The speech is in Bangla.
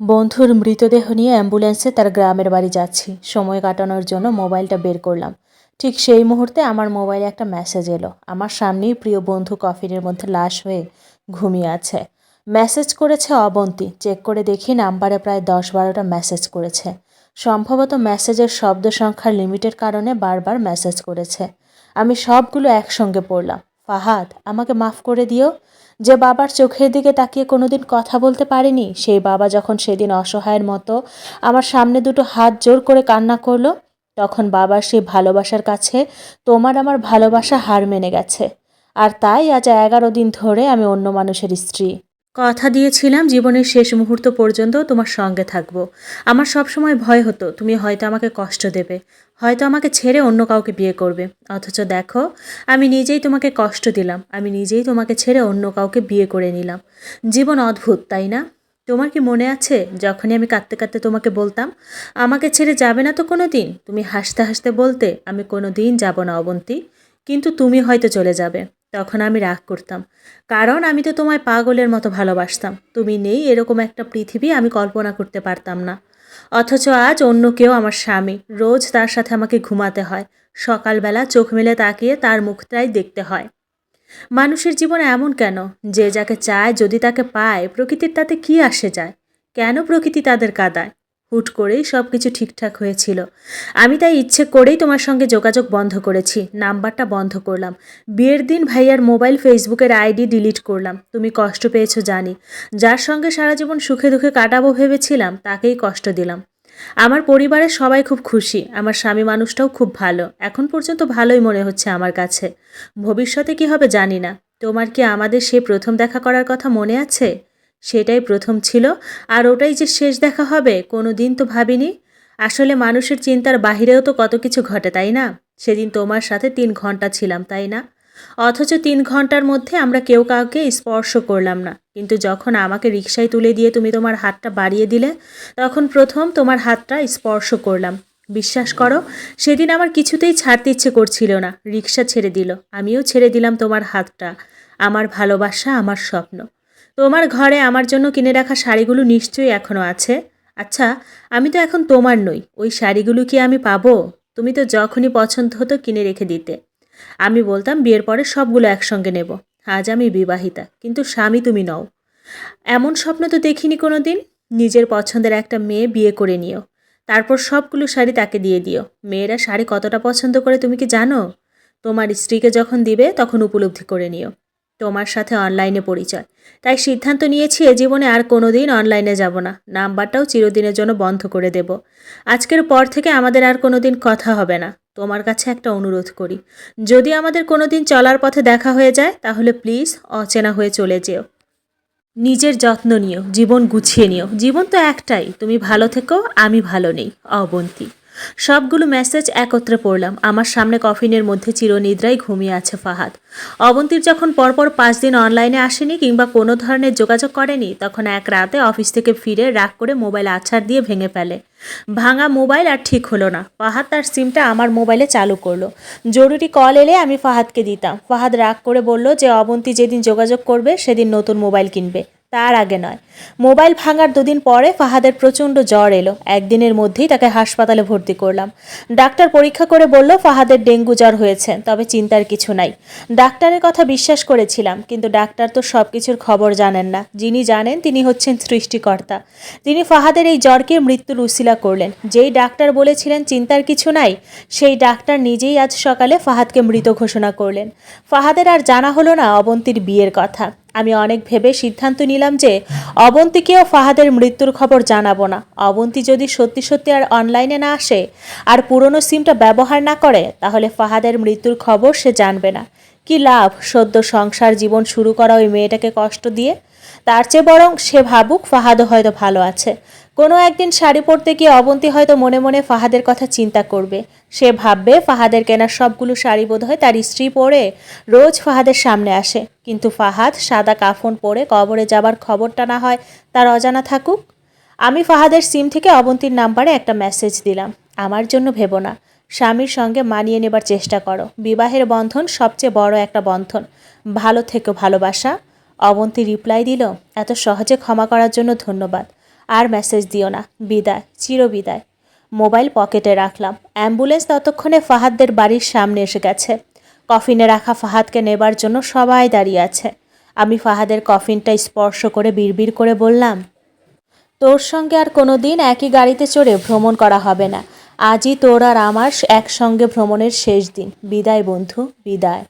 বন্ধুর মৃতদেহ নিয়ে অ্যাম্বুলেন্সে তার গ্রামের বাড়ি যাচ্ছি। সময় কাটানোর জন্য মোবাইলটা বের করলাম। ঠিক সেই মুহূর্তে আমার মোবাইলে একটা মেসেজ এলো। আমার সামনেই প্রিয় বন্ধু কফিনের মধ্যে লাশ হয়ে ঘুমিয়ে আছে। মেসেজ করেছে অবন্তী। চেক করে দেখি নাম্বারে প্রায় দশ বারোটা মেসেজ করেছে। সম্ভবত মেসেজের শব্দ সংখ্যার লিমিটের কারণে বারবার মেসেজ করেছে। আমি সবগুলো একসঙ্গে পড়লাম। ফাহাদ, আমাকে মাফ করে দিও। যে বাবার চোখের দিকে তাকিয়ে কোনোদিন কথা বলতে পারেনি, সেই বাবা যখন সেদিন অসহায়ের মতো আমার সামনে দুটো হাত জোর করে কান্না করল, তখন বাবার সেই ভালোবাসার কাছে তোমার আমার ভালোবাসা হার মেনে গেছে। আর তাই আজ এগারো দিন ধরে আমি অন্য মানুষের স্ত্রী। কথা দিয়েছিলাম, জীবনের শেষ মুহূর্ত পর্যন্ত তোমার সঙ্গে থাকব। আমার সব সময় ভয় হতো, তুমি হয়তো আমাকে কষ্ট দেবে, হয়তো আমাকে ছেড়ে অন্য কাউকে বিয়ে করবে। অথচ দেখো, আমি নিজেই তোমাকে কষ্ট দিলাম, আমি নিজেই তোমাকে ছেড়ে অন্য কাউকে বিয়ে করে নিলাম। জীবন অদ্ভুত, তাই না? তোমার কি মনে আছে, যখনই আমি কাঁদতে কাঁদতে তোমাকে বলতাম, আমাকে ছেড়ে যাবে না তো কোনো দিন তুমি হাসতে হাসতে বলতে, আমি কোনো দিন যাব না অবন্তী, কিন্তু তুমি হয়তো চলে যাবে। তখন আমি রাগ করতাম। কারণ আমি তো তোমায় পাগলের মতো ভালোবাসতাম। তুমি নেই এরকম একটা পৃথিবী আমি কল্পনা করতে পারতাম না। অথচ আজ অন্য কেউ আমার স্বামী, রোজ তার সাথে আমাকে ঘুমাতে হয়। সকালবেলা চোখ মেলে তাকিয়ে তার মুখটাই দেখতে হয়। মানুষের জীবনে এমন কেন? যে যাকে চায়, যদি তাকে পায়, প্রকৃতির তাতে কি আসে যায়? কেন প্রকৃতি তাদের কাদায়? হুট করেই সব কিছু ঠিকঠাক হয়েছিল। আমি তাই ইচ্ছে করেই তোমার সঙ্গে যোগাযোগ বন্ধ করেছি, নাম্বারটা বন্ধ করলাম। বিয়ের দিন ভাইয়ার মোবাইল ফেসবুকের আইডি ডিলিট করলাম। তুমি কষ্ট পেয়েছ জানি। যার সঙ্গে সারা জীবন সুখে দুঃখে কাটাবো ভেবেছিলাম, তাকেই কষ্ট দিলাম। আমার পরিবারের সবাই খুব খুশি, আমার স্বামী মানুষটাও খুব ভালো। এখন পর্যন্ত ভালোই মনে হচ্ছে আমার কাছে। ভবিষ্যতে কি হবে জানি না। তোমার কি আমাদের সে প্রথম দেখা করার কথা মনে আছে? সেটাই প্রথম ছিল, আর ওটাই যে শেষ দেখা হবে কোনো দিন তো ভাবিনি। আসলে মানুষের চিন্তার বাহিরেও তো কত কিছু ঘটে, তাই না? সেদিন তোমার সাথে তিন ঘণ্টা ছিলাম, তাই না? অথচ তিন ঘণ্টার মধ্যে আমরা কেউ কাউকে স্পর্শ করলাম না। কিন্তু যখন আমাকে রিক্সায় তুলে দিয়ে তুমি তোমার হাতটা বাড়িয়ে দিলে, তখন প্রথম তোমার হাতটা স্পর্শ করলাম। বিশ্বাস করো, সেদিন আমার কিছুতেই ছাড়তে ইচ্ছে করছিল না। রিক্সা ছেড়ে দিল, আমিও ছেড়ে দিলাম তোমার হাতটা। আমার ভালোবাসা, আমার স্বপ্ন। তোমার ঘরে আমার জন্য কিনে রাখা শাড়িগুলো নিশ্চয়ই এখনও আছে। আচ্ছা আমি তো এখন তোমার নই। ওই শাড়িগুলো কি আমি পাবো? তুমি তো যখনই পছন্দ হতো কিনে রেখে দিতে। আমি বলতাম, বিয়ের পরে সবগুলো একসঙ্গে নেব। আজ আমি বিবাহিতা, কিন্তু স্বামী তুমি নও। এমন স্বপ্ন তো দেখিনি কোনো দিন নিজের পছন্দের একটা মেয়ে বিয়ে করে নিও। তারপর সবগুলো শাড়ি তাকে দিয়ে দিও। মেয়েরা শাড়ি কতটা পছন্দ করে তুমি কি জানো? তোমার স্ত্রীকে যখন দিবে, তখন উপলব্ধি করে নিও। তোমার সাথে অনলাইনে পরিচয়। তাই সিদ্ধান্ত নিয়েছি এ জীবনে আর কোনো দিন অনলাইনে যাব না। নাম্বারটাও চিরদিনের জন্য বন্ধ করে দেব। আজকের পর থেকে আমাদের আর কোনো দিন কথা হবে না। তোমার কাছে একটা অনুরোধ করি। যদি আমাদের কোনো দিন চলার পথে দেখা হয়ে যায়, তাহলে প্লিজ অচেনা হয়ে চলে যেও। নিজের যত্ন নিও, জীবন গুছিয়ে নিও। জীবন তো একটাই, তুমি ভালো থেকো, আমি ভালো নেই। অবন্তী। সবগুলো মেসেজ একত্রে পড়লাম। আমার সামনে কফিনের মধ্যে চিরনিদ্রায় ঘুমিয়ে আছে ফাহাদ। অবন্তীর যখন পরপর পাঁচ দিন অনলাইনে আসেনি কিংবা কোনো ধরনের যোগাযোগ করেনি, তখন এক রাতে অফিস থেকে ফিরে রাগ করে মোবাইল আছাড় দিয়ে ভেঙে ফেলে। ভাঙা মোবাইল আর ঠিক হলো না। ফাহাদ তার সিমটা আমার মোবাইলে চালু করল। জরুরি কল এলে আমি ফাহাদকে দিতাম। ফাহাদ রাগ করে বলল যে, অবন্তী যেদিন যোগাযোগ করবে, সেদিন নতুন মোবাইল কিনবে। তার আগে নয়। মোবাইল ভাঙার দুদিন পরে ফাহাদের প্রচণ্ড জ্বর এলো। একদিনের মধ্যেই তাকে হাসপাতালে ভর্তি করলাম। ডাক্তার পরীক্ষা করে বলল, ফাহাদের ডেঙ্গু জ্বর হয়েছে, তবে চিন্তার কিছু নাই। ডাক্তারের কথা বিশ্বাস করেছিলাম, কিন্তু ডাক্তার তো সব কিছুর খবর জানেন না। যিনি জানেন, তিনি হচ্ছেন সৃষ্টিকর্তা। তিনি ফাহাদের এই জ্বরকে মৃত্যুর উসিলা করলেন। যেই ডাক্তার বলেছিলেন, চিন্তার কিছু নাই, সেই ডাক্তার নিজেই আজ সকালে ফাহাদকে মৃত ঘোষণা করলেন। ফাহাদের আর জানা হলো না অবন্তীর বিয়ের কথা। আমি অনেক ভেবে সিদ্ধান্ত নিলাম যে অবন্তীকেও ফাহাদের মৃত্যুর খবর জানাব না। অবন্তী যদি সত্যি সত্যি আর অনলাইনে না আসে আর পুরনো সিমটা ব্যবহার না করে, তাহলে ফাহাদের মৃত্যুর খবর সে জানবে না। কি লাভ সদ্য সংসার জীবন শুরু করা ওই মেয়েটাকে কষ্ট দিয়ে? তার চেয়ে বরং সে ভাবুক ফাহাদও হয়তো ভালো আছে। কোনো একদিন শাড়ি পরতে গিয়ে অবন্তী হয়তো মনে মনে ফাহাদের কথা চিন্তা করবে। সে ভাববে, ফাহাদের কেনা সবগুলো শাড়ি বোধ হয় তার স্ত্রী পরে রোজ ফাহাদের সামনে আসে। কিন্তু ফাহাদ সাদা কাফন পরে কবরে যাবার খবরটা না হয় তার অজানা থাকুক। আমি ফাহাদের সিম থেকে অবন্তীর নাম্বারে একটা মেসেজ দিলাম। আমার জন্য ভেবো না। স্বামীর সঙ্গে মানিয়ে নেবার চেষ্টা করো। বিবাহের বন্ধন সবচেয়ে বড় একটা বন্ধন। ভালো থেকো ভালোবাসা। অবন্তী রিপ্লাই দিল, এত সহজে ক্ষমা করার জন্য ধন্যবাদ। আর মেসেজ দিও না। বিদায় চিরবিদায় মোবাইল পকেটে রাখলাম। অ্যাম্বুলেন্স ততক্ষণে ফাহাদদের বাড়ির সামনে এসে গেছে। কফিনে রাখা ফাহাদকে নেবার জন্য সবাই দাঁড়িয়ে আছে। আমি ফাহাদের কফিনটা স্পর্শ করে বিড়বিড় করে বললাম, তোর সঙ্গে আর কোনো দিন একই গাড়িতে চড়ে ভ্রমণ করা হবে না। আজই তোর আর আমার একসঙ্গে ভ্রমণের শেষ দিন। বিদায় বন্ধু, বিদায়।